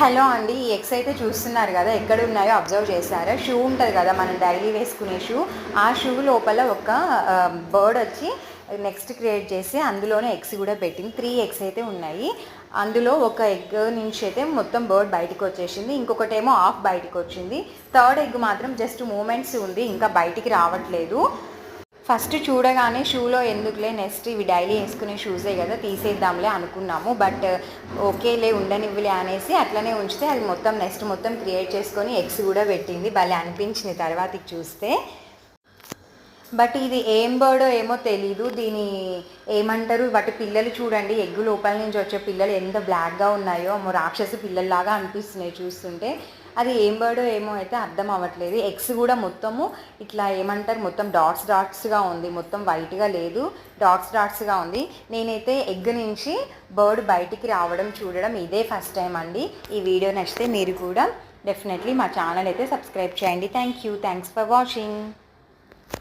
Hello అండి ఈ eggs అయితే చూస్తున్నారు కదా ఎక్కడ ఉన్నాయో అబ్జర్వ్ చేశారా. షూ ఉంటుంది కదా మనం డైలీ వేసుకునే షూ. ఆ షూ లోపల ఒక బర్డ్ వచ్చి నెక్స్ట్ క్రియేట్ చేసి అందులోనే ఎగ్స్ కూడా పెట్టింది. త్రీ ఎగ్స్ అయితే ఉన్నాయి. అందులో ఒక ఎగ్ నుంచి అయితే మొత్తం బర్డ్ బయటకు వచ్చేసింది. ఇంకొకటేమో ఆఫ్ బయటకు వచ్చింది. థర్డ్ ఎగ్ మాత్రం జస్ట్ మూమెంట్స్ ఉంది ఇంకా బయటికి రావట్లేదు. ఫస్ట్ చూడగానే షూలో ఎందుకులే నెక్స్ట్ ఇవి డైలీ వేసుకునే షూసే కదా తీసేద్దాంలే అనుకున్నాము. బట్ ఓకేలే ఉండనివ్వలే అనేసి అట్లనే ఉంచితే అది మొత్తం నెక్స్ట్ మొత్తం క్రియేట్ చేసుకొని ఎగ్స్ కూడా పెట్టింది. భలే అనిపించింది తర్వాతకి చూస్తే. బట్ ఇది ఏం బర్డో ఏమో తెలీదు. దీని ఏమంటారు? వాటి పిల్లలు చూడండి ఎగ్గు లోపల నుంచి వచ్చే పిల్లలు ఎంత బ్లాక్గా ఉన్నాయో. అమ్మో రాక్షసి పిల్లల్లాగా అనిపిస్తున్నాయి చూస్తుంటే. అది ఏం బర్డో ఏమో అయితే అర్థం అవ్వట్లేదు. ఎగ్స్ కూడా మొత్తము ఇట్లా ఏమంటారు? మొత్తం డాట్స్ డాట్స్గా ఉంది. మొత్తం వైట్గా లేదు. డాట్స్ డాట్స్గా ఉంది. నేనైతే ఎగ్ నుంచి బర్డ్ బయటికి రావడం చూడడం ఇదే ఫస్ట్ టైం అండి. ఈ వీడియో నచ్చితే మీరు కూడా డెఫినెట్లీ మా ఛానల్ అయితే సబ్స్క్రైబ్ చేయండి. Thank you thanks for watching